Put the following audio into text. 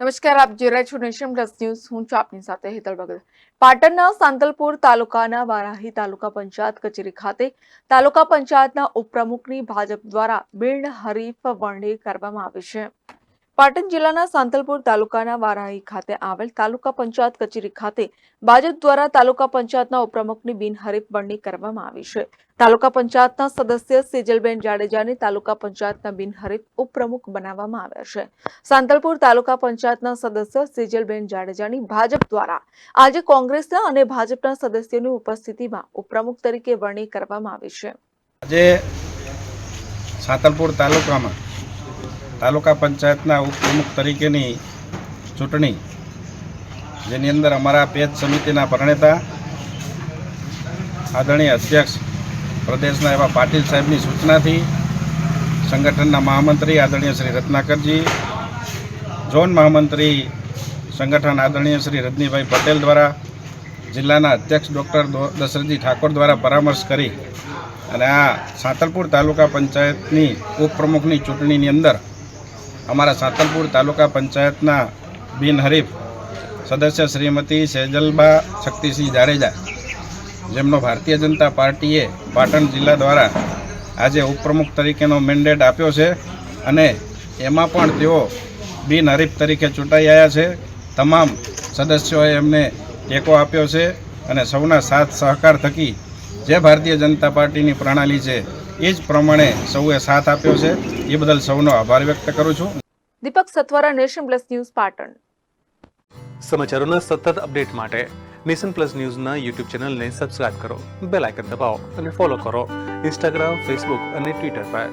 નમસ્કાર, આપ જોઈ રહ્યા છો નેશન પ્લસ ન્યૂઝ. હું છું આપની સાથે હેતલ ભગત. પાટણના સાંતલપુર તાલુકાના વારાહી તાલુકા પંચાયત કચેરી ખાતે તાલુકા પંચાયતના ઉપપ્રમુખની ભાજપ દ્વારા બિનહરીફ વરણી કરવામાં આવી છે. પાટણ જિલ્લાના સાંતલપુર તાલુકાના વારાહી ખાતે આવેલ તાલુકા પંચાયત કચેરી ખાતે ભાજપ દ્વારા તાલુકા પંચાયતના ઉપપ્રમુખની બિનહરીફ વરણી કરવામાં આવી છે. તાલુકા પંચાયતના સદસ્ય સેજલબેન જાડેજાને તાલુકા પંચાયતના બિનહરીફ ઉપપ્રમુખ બનાવવામાં આવ્યા છે. સાંતલપુર તાલુકા પંચાયતના સદસ્ય સેજલબેન જાડેજાની ભાજપ દ્વારા આજે કોંગ્રેસના અને ભાજપના સદસ્યોની ઉપસ્થિતિમાં ઉપપ્રમુખ તરીકે વરણી કરવામાં આવી છે. આજે સાંતલપુર તાલુકામાં તાલુકા પંચાયતના ઉપપ્રમુખ તરીકેની ચૂંટણી, જેની અંદર અમારા પેજ સમિતિના પ્રણેતા, આદરણીય અધ્યક્ષ પ્રદેશના એવા પાટીલ સાહેબની સૂચનાથી સંગઠનના મહામંત્રી આદરણીય શ્રી રત્નાકરજી, ઝોન મહામંત્રી સંગઠન આદરણીય શ્રી રજનીભાઈ પટેલ દ્વારા, જિલ્લાના અધ્યક્ષ ડૉક્ટર દશરથજી ઠાકોર દ્વારા પરામર્શ કરી અને આ સાંતલપુર તાલુકા પંચાયતની ઉપપ્રમુખની ચૂંટણીની અંદર અમારા સાતલપુર તાલુકા પંચાયતના બિનહરીફ સદસ્ય શ્રીમતી સેજલબા શક્તિસિંહ જાડેજા, જેમનો ભારતીય જનતા પાર્ટીએ પાટણ જિલ્લા દ્વારા આજે ઉપપ્રમુખ તરીકેનો મેન્ડેટ આપ્યો છે અને એમાં પણ તેઓ બિનહરીફ તરીકે ચૂંટાઈ આવ્યા છે. તમામ સદસ્યોએ એમને ટેકો આપ્યો છે અને સૌના સાથ સહકાર થકી જે ભારતીય જનતા પાર્ટીની પ્રણાલી છે એ જ પ્રમાણે સૌએ સાથ આપ્યો છે. એ બદલ સૌનો આભાર વ્યક્ત કરું છું. Deepak Satvara nation plus news Patan. સમાચારોના સતત અપડેટ માટે નેશન પ્લસ ન્યૂઝના યુટ્યુબ ચેનલને સબસ્ક્રાઇબ કરો બેલ આઇકન દબાવો અને ફોલો કરો. ઇન્સ્ટાગ્રામ ફેસબુક અને ટ્વિટર પર.